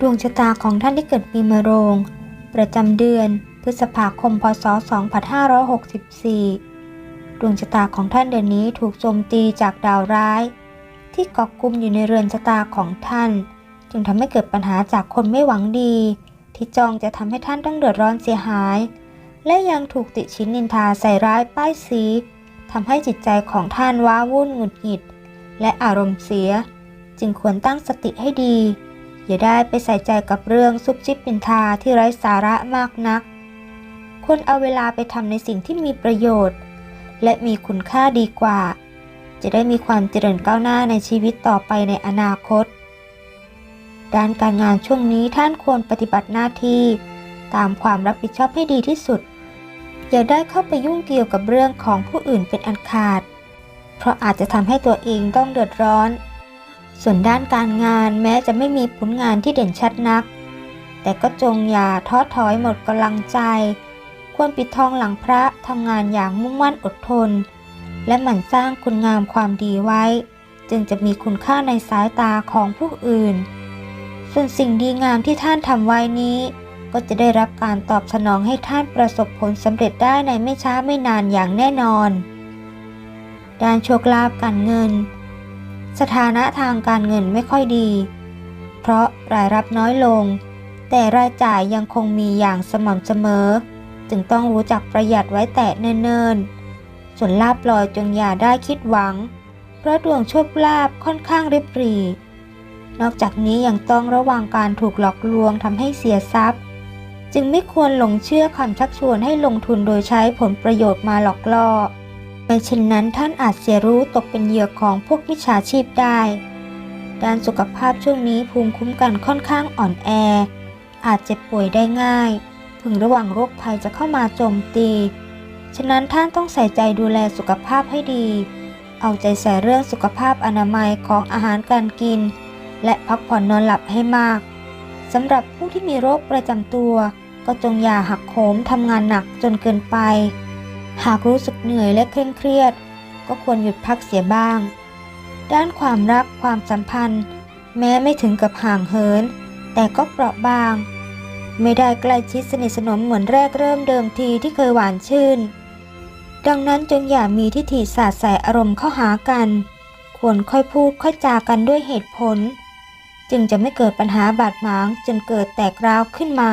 ดวงชะตาของท่านที่เกิดปีมะโรง ประจำเดือน พฤษภาคม พศ 2564 ดวงชะตาของท่านเดือนนี้ถูกโจมตีจากดาวร้าย ที่เกาะกลุ่มอยู่ในเรือนชะตาของท่าน จึงทำให้เกิดปัญหาจากคนไม่หวังดี ที่จองจะทำให้ท่านต้องเดือดร้อนเสียหาย และยังถูกติชินนินทาใส่ร้ายป้ายสีทำให้จิตใจของท่านว้าวุ่นหงุดหงิด และอารมณ์เสีย จึงควรตั้งสติให้ดี อย่าได้ไปใส่ใจกับเรื่องซุบซิบปินทาที่ไร้สาระมากนัก ควรเอาเวลาไปทำในสิ่งที่มีประโยชน์ และมีคุณค่าดีกว่า จะได้มีความเจริญก้าวหน้าในชีวิตต่อไปในอนาคต ด้านการงานช่วงนี้ท่านควรปฏิบัติหน้าที่ตามความรับผิดชอบให้ดีที่สุด อย่าได้เข้าไปยุ่งเกี่ยวกับเรื่องของผู้อื่นเป็นอันขาด เพราะอาจจะทำให้ตัวเองต้องเดือดร้อน ส่วนด้านการงานแม้จะไม่มีผลงานที่เด่นชัดนัก แต่ก็จงอย่าท้อถอยหมดกำลังใจ ควรปิดทองหลังพระทำงานอย่างมุ่งมั่นอดทน และหมั่นสร้างคุณงามความดีไว้ จึงจะมีคุณค่าในสายตาของผู้อื่น ส่วนสิ่งดีงามที่ท่านทำไว้นี้ ก็จะได้รับการตอบสนองให้ท่านประสบผลสำเร็จได้ในไม่ช้าไม่นานอย่างแน่นอน ด้านโชคลาภการเงิน สถานะทางการเงินไม่ค่อยดี เพราะรายรับน้อยลง แต่รายจ่ายยังคงมีอย่างสม่ำเสมอ จึงต้องรู้จักประหยัดไว้แต่เนิ่นๆ ส่วนลาบลอยจงอย่าได้คิดหวัง เพราะดวงโชคลาภค่อนข้างริบหรี่นอกจากนี้ยังต้องระวังการถูกหลอกลวงทำให้เสียทรัพย์ จึงไม่ควรหลงเชื่อคำชักชวนให้ลงทุนโดยใช้ผลประโยชน์มาหลอกล่อ ไม่เช่นนั้นท่านอาจเสียรู้ตกเป็นเหยื่อของพวกมิจฉาชีพได้ ด้านสุขภาพช่วงนี้ภูมิคุ้มกันค่อนข้างอ่อนแอ อาจเจ็บป่วยได้ง่าย พึงระวังโรคภัยจะเข้ามาโจมตี ฉะนั้นท่านต้องใส่ใจดูแลสุขภาพให้ดี เอาใจใส่เรื่องสุขภาพอนามัยของอาหารการกิน และพักผ่อนนอนหลับให้มากสำหรับผู้ที่มีโรคประจำตัว ก็จงอย่าหักโหมทำงานหนักจนเกินไป หากรู้สึกเหนื่อยและเคร่งเครียด ก็ควรหยุดพักเสียบ้าง ด้านความรักความสัมพันธ์ แม้ไม่ถึงกับห่างเหิน แต่ก็เปราะบาง ไม่ได้ใกล้ชิดสนิทสนมเหมือนแรกเริ่มเดิมทีที่เคยหวานชื่น ดังนั้นจึงอย่ามีทิฐิสาดใส่อารมณ์เข้าหากัน ควรค่อยพูดค่อยจากันด้วยเหตุผล จึงจะไม่เกิดปัญหาบาดหมางจนเกิดแตกร้าวขึ้นมา